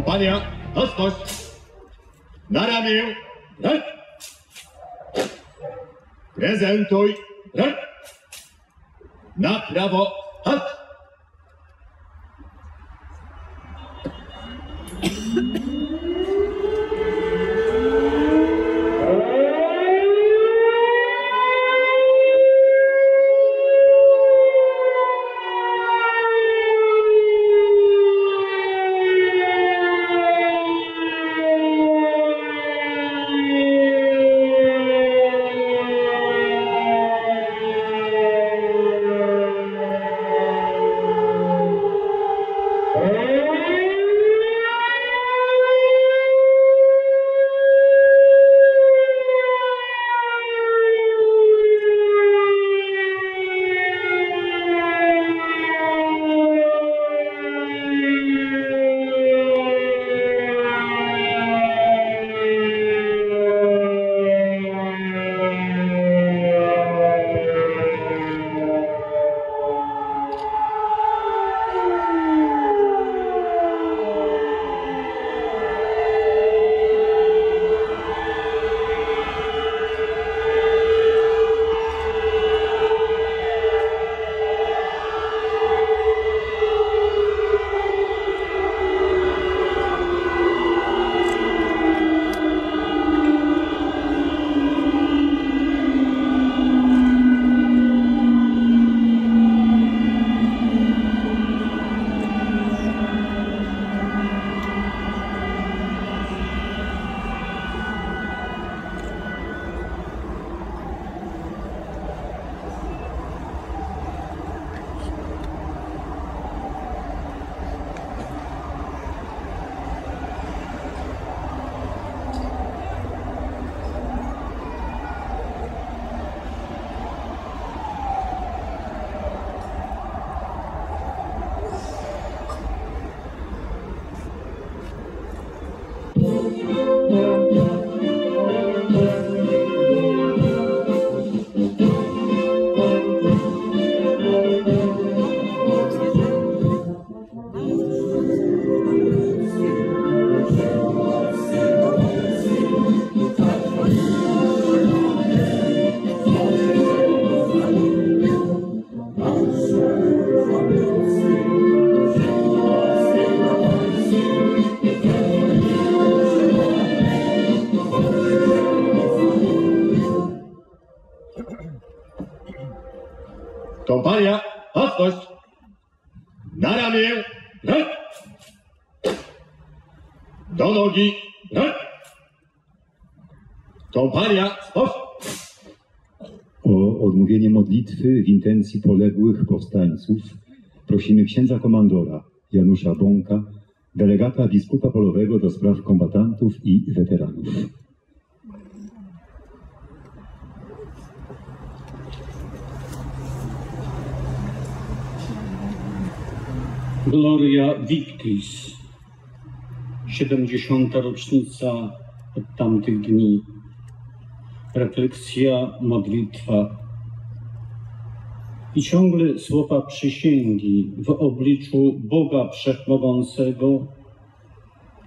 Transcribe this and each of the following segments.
Kompania, ostrość! Na ramię, ręcz! Prezentuj, ręcz! Na prawo, chodź! Kompania, ostrość! Na ramię! Do nogi! Kompania, spos! O odmówienie modlitwy w intencji poległych powstańców prosimy księdza komandora Janusza Bąka, delegata biskupa polowego do spraw kombatantów i weteranów. Gloria Victis, 70. rocznica od tamtych dni. Refleksja, modlitwa i ciągle słowa przysięgi w obliczu Boga Wszechmogącego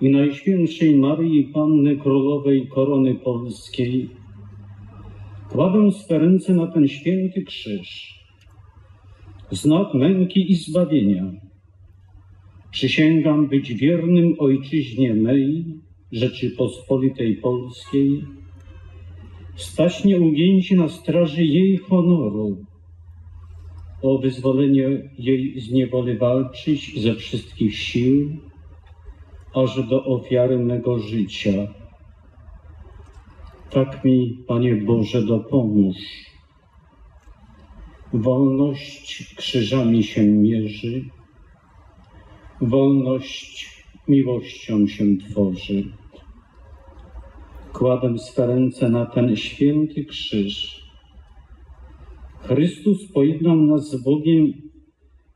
i Najświętszej Maryi Panny Królowej Korony Polskiej. Kładę swe ręce na ten święty krzyż, znak męki i zbawienia Przysięgam być wiernym ojczyźnie mej, Rzeczypospolitej Polskiej, stać nieugięcie na straży jej honoru, o wyzwolenie jej z niewoli walczyć ze wszystkich sił, aż do ofiary mego życia. Tak mi, Panie Boże, dopomóż. Wolność krzyżami się mierzy, wolność miłością się tworzy. Kładę swe ręce na ten święty krzyż. Chrystus pojednał nas z Bogiem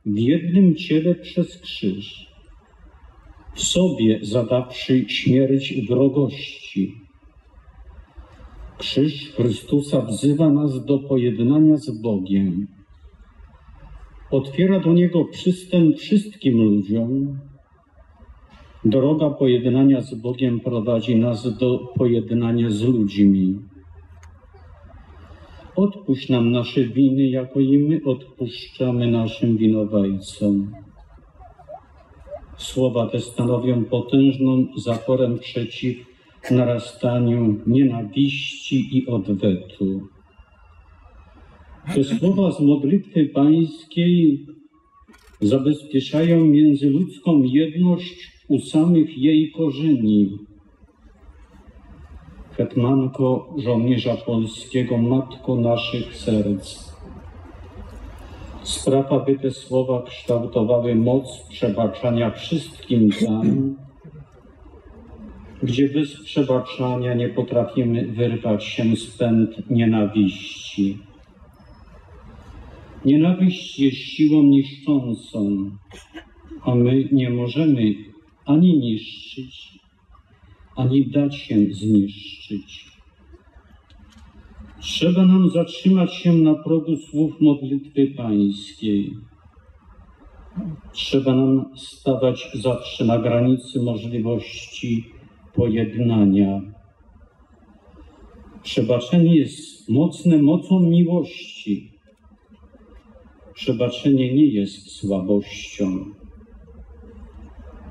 w jednym ciele przez krzyż, w sobie zadawszy śmierć wrogości. Krzyż Chrystusa wzywa nas do pojednania z Bogiem. Otwiera do Niego przystęp wszystkim ludziom. Droga pojednania z Bogiem prowadzi nas do pojednania z ludźmi. Odpuść nam nasze winy, jako i my odpuszczamy naszym winowajcom. Słowa te stanowią potężną zaporę przeciw narastaniu nienawiści i odwetu. Te słowa z modlitwy pańskiej zabezpieczają międzyludzką jedność u samych jej korzeni. Hetmanko żołnierza polskiego, matko naszych serc. Spraw, aby te słowa kształtowały moc przebaczania wszystkim tam, gdzie bez przebaczania nie potrafimy wyrwać się z pęd nienawiści. Nienawiść jest siłą niszczącą, a my nie możemy ani niszczyć, ani dać się zniszczyć. Trzeba nam zatrzymać się na progu słów modlitwy pańskiej. Trzeba nam stawać zawsze na granicy możliwości pojednania. Przebaczenie jest mocne mocą miłości. Przebaczenie nie jest słabością.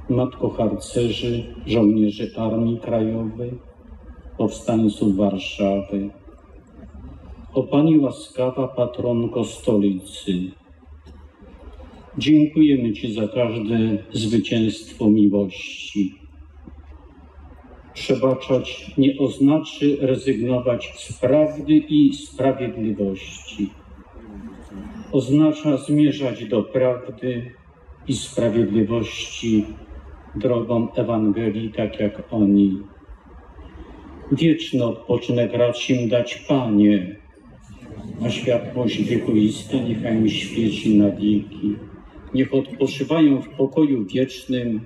Matko harcerzy, żołnierzy Armii Krajowej, powstańców Warszawy, o Pani łaskawa patronko stolicy, dziękujemy Ci za każde zwycięstwo miłości. Przebaczać nie oznaczy rezygnować z prawdy i sprawiedliwości. Oznacza zmierzać do prawdy i sprawiedliwości drogą Ewangelii, tak jak oni. Wieczny odpoczynek racz im dać, Panie, a światłość wiekuiste niechaj im świeci na wieki. Niech odpoczywają w pokoju wiecznym.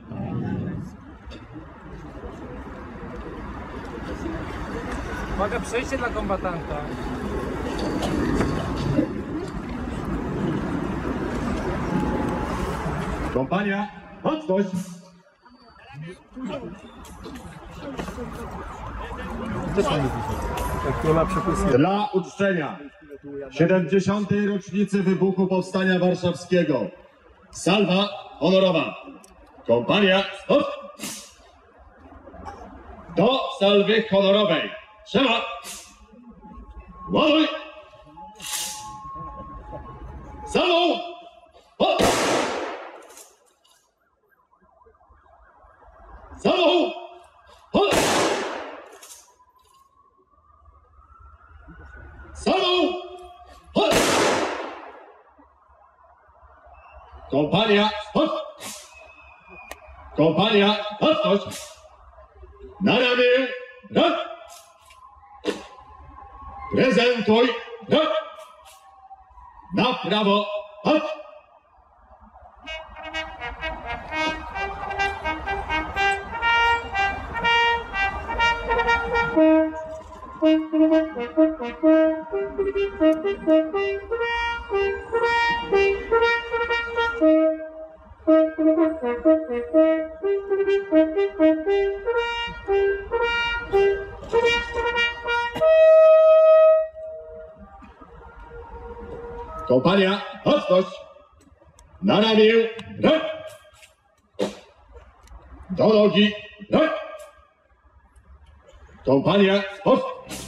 Uwaga, przejście dla kombatanta. Kompania, baczność! Dla uczczenia 70. rocznicy wybuchu Powstania Warszawskiego. Salwa honorowa. Kompania, stop! Do salwy honorowej. Trzeba! Ładuj! Salwą! Kompania, hop! Kompania, baczność! Na ramię, rak! Prezentuj, rak! Na prawo, hop! Kopania, mocność! Na ramię, broń! Do nogi, broń! Kompania, sposób!